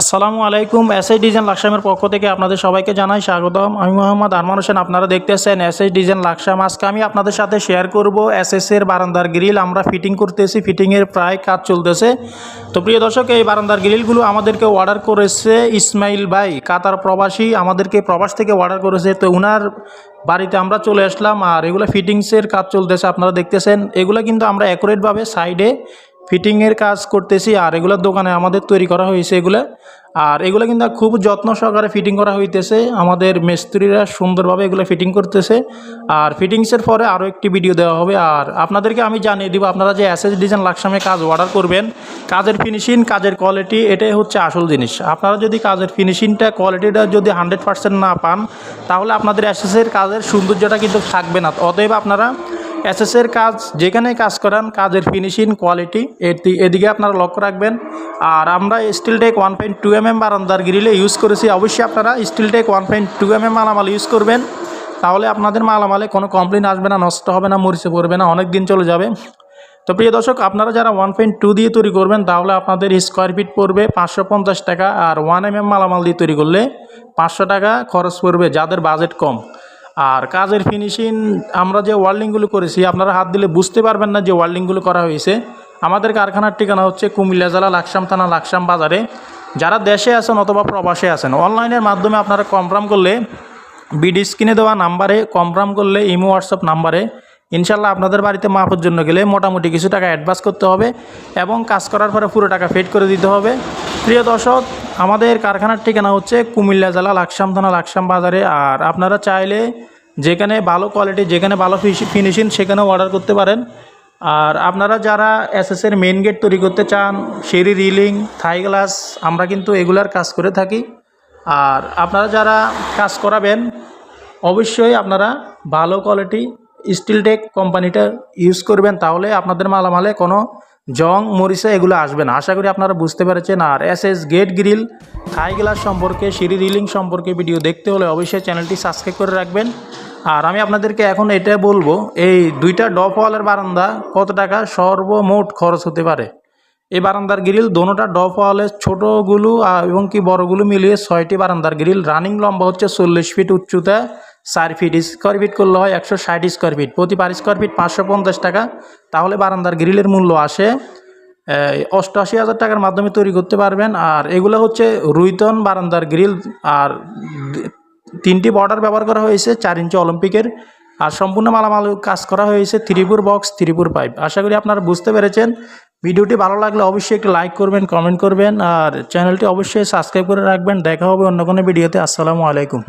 আসসালামু আলাইকুম। SS design লাকসামের পক্ষ থেকে আপনাদের সবাইকে জানাই স্বাগতম। আমি মোহাম্মদ আরমান হোসেন। আপনারা দেখতেছেন এসএস ডিজাইন লাকসাম আজকে আমি আপনাদের সাথে শেয়ার করব এসএস এর বারান্দার গ্রিল আমরা ফিটিং করতেছি ফিটিংয়ের প্রায় কাজ চলতেছে। তো প্রিয় দর্শক, এই বারান্দার গ্রিলগুলো আমাদেরকে অর্ডার করেছে ইসমাইল ভাই, কাতার প্রবাসী। আমাদেরকে প্রবাস থেকে অর্ডার করেছে। তো উনার বাড়িতে আমরা চলে আসলাম। আর এগুলো ফিটিংসের কাজ চলতেছে, আপনারা দেখতেছেন। এগুলো কিন্তু আমরা অ্যাকুরেটভাবে সাইডে ফিটিংয়ের কাজ করতেছি আর এগুলোর দোকানে আমাদের তৈরি করা হয়েছে এগুলো। আর এগুলো কিন্তু খুব যত্ন সহকারে ফিটিং করা হইতেছে। আমাদের মিস্ত্রিরা সুন্দরভাবে এগুলো ফিটিং করতেছে। আর ফিটিংসের পরে আরও একটি ভিডিও দেওয়া হবে। আর আপনাদেরকে আমি জানিয়ে দিব, আপনারা যে এসএস ডিজাইন লাকসামে কাজ অর্ডার করবেন, কাজের ফিনিশিং কাজের কোয়ালিটি এটাই হচ্ছে আসল জিনিস। আপনারা যদি কাজের ফিনিশিংটা কোয়ালিটিটা যদি হান্ড্রেড পার্সেন্ট না পান, তাহলে আপনাদের এসএসের কাজের সৌন্দর্যটা কিন্তু থাকবে না। অতএব আপনারা এসএসের কাজ যেখানে কাজ করান, কাজের ফিনিশিং কোয়ালিটি এদিকে আপনারা লক্ষ্য রাখবেন। আর আমরা steel tech one point two M M বারান্দার গ্রিলে ইউজ করেছি। অবশ্যই আপনারা steel tech one point two M M মালামাল ইউজ করবেন। তাহলে আপনাদের মালামালে কোনো কমপ্লেন আসবে না, নষ্ট হবে না, মরিচে পড়বে না, অনেক দিন চলে যাবে। তো প্রিয় দর্শক, আপনারা যারা ওয়ান পয়েন্ট টু দিয়ে তৈরি করবেন, তাহলে আপনাদের স্কোয়ার ফিট পড়বে পাঁচশো পঞ্চাশ টাকা আর ওয়ান এম এম মালামাল দিয়ে তৈরি করলে পাঁচশো টাকা খরচ পড়বে যাদের বাজেট কম। আর কাজের ফিনিশিং আমরা যে ওয়ার্ল্ডিংগুলো করেছি, আপনারা হাত দিলে বুঝতে পারবেন না যে ওয়ার্ল্ডিংগুলো করা হয়েছে। আমাদের কারখানার ঠিকানা হচ্ছে কুমিল্লা জেলা লাকসাম থানা লাকসাম বাজারে। যারা দেশে আছেন অথবা প্রবাসে আছেন, অনলাইনের মাধ্যমে আপনারা কনফার্ম করলে বিডি স্ক্রিনে দেওয়া নাম্বারে কনফার্ম করলে ইমো, হোয়াটসঅ্যাপ নাম্বারে। ইনশাল্লাহ আপনাদের বাড়িতে মাপের জন্য গেলে মোটামুটি কিছু টাকা অ্যাডভান্স করতে হবে এবং কাজ করার পরে পুরো টাকা ফেড করে দিতে হবে। প্রিয় দর্শক আমাদের কারখানার ঠিকানা হচ্ছে কুমিল্লা জেলা লাকসাম থানা, লাকসাম বাজারে। আর আপনারা চাইলে যেখানে ভালো কোয়ালিটি যেখানে ভালো ফিনিশিং সেখানেও অর্ডার করতে পারেন। আর আপনারা যারা এসএসের মেন গেট তৈরি করতে চান সেরি রিলিং থাই গ্লাস আমরা কিন্তু এগুলার কাজ করে থাকি। আর আপনারা যারা কাজ করাবেন, অবশ্যই আপনারা ভালো কোয়ালিটি স্টিলটেক কোম্পানিটা ইউজ করবেন, তাহলে আপনাদের মালামালে কোনো জং মরিচা এগুলো আসবে না। আশা করি আপনারা বুঝতে পেরেছেন। আর S S gate grill, Thai glass সম্পর্কে, সিঁড়ি রিলিং সম্পর্কে ভিডিও দেখতে হলে অবশ্যই চ্যানেলটি সাবস্ক্রাইব করে রাখবেন। আর আমি আপনাদেরকে এখন এটা বলব, এই দুইটা ডপ ওয়ালের বারান্দা কত টাকা? সর্বমোট খরচ হতে পারে। এই বারান্দার গ্রিল দোনোটা ডপ ওয়ালের ছোটোগুলো এবং কি বড়গুলো মিলিয়ে ছয়টি বারান্দার গ্রিল। রানিং লম্বা হচ্ছে চল্লিশ ফিট উচ্চতা। চার ফিট স্কোয়ার ফিট করলে হয় একশো ষাট স্কোয়ার ফিট প্রতি পার স্কোয়ার ফিট পাঁচশো পঞ্চাশ টাকা। তাহলে বারান্দার গ্রিলের মূল্য আসে অষ্টআশি হাজার টাকার মাধ্যমে তৈরি করতে পারবেন। আর এগুলো হচ্ছে রুইতন বারান্দার গ্রিল। আর তিনটি বর্ডার ব্যবহার করা হয়েছে, চার ইঞ্চি অলিম্পিকের। আর সম্পূর্ণ মালামাল কাজ করা হয়েছে ত্রিপুর বক্স ত্রিপুর পাইপ আশা করি আপনারা বুঝতে পেরেছেন। ভিডিওটি ভালো লাগলে অবশ্যই একটু লাইক করবেন কমেন্ট করবেন। আর চ্যানেলটি অবশ্যই সাবস্ক্রাইব করে রাখবেন। দেখা হবে অন্য কোনো ভিডিওতে। আসসালামু আলাইকুম।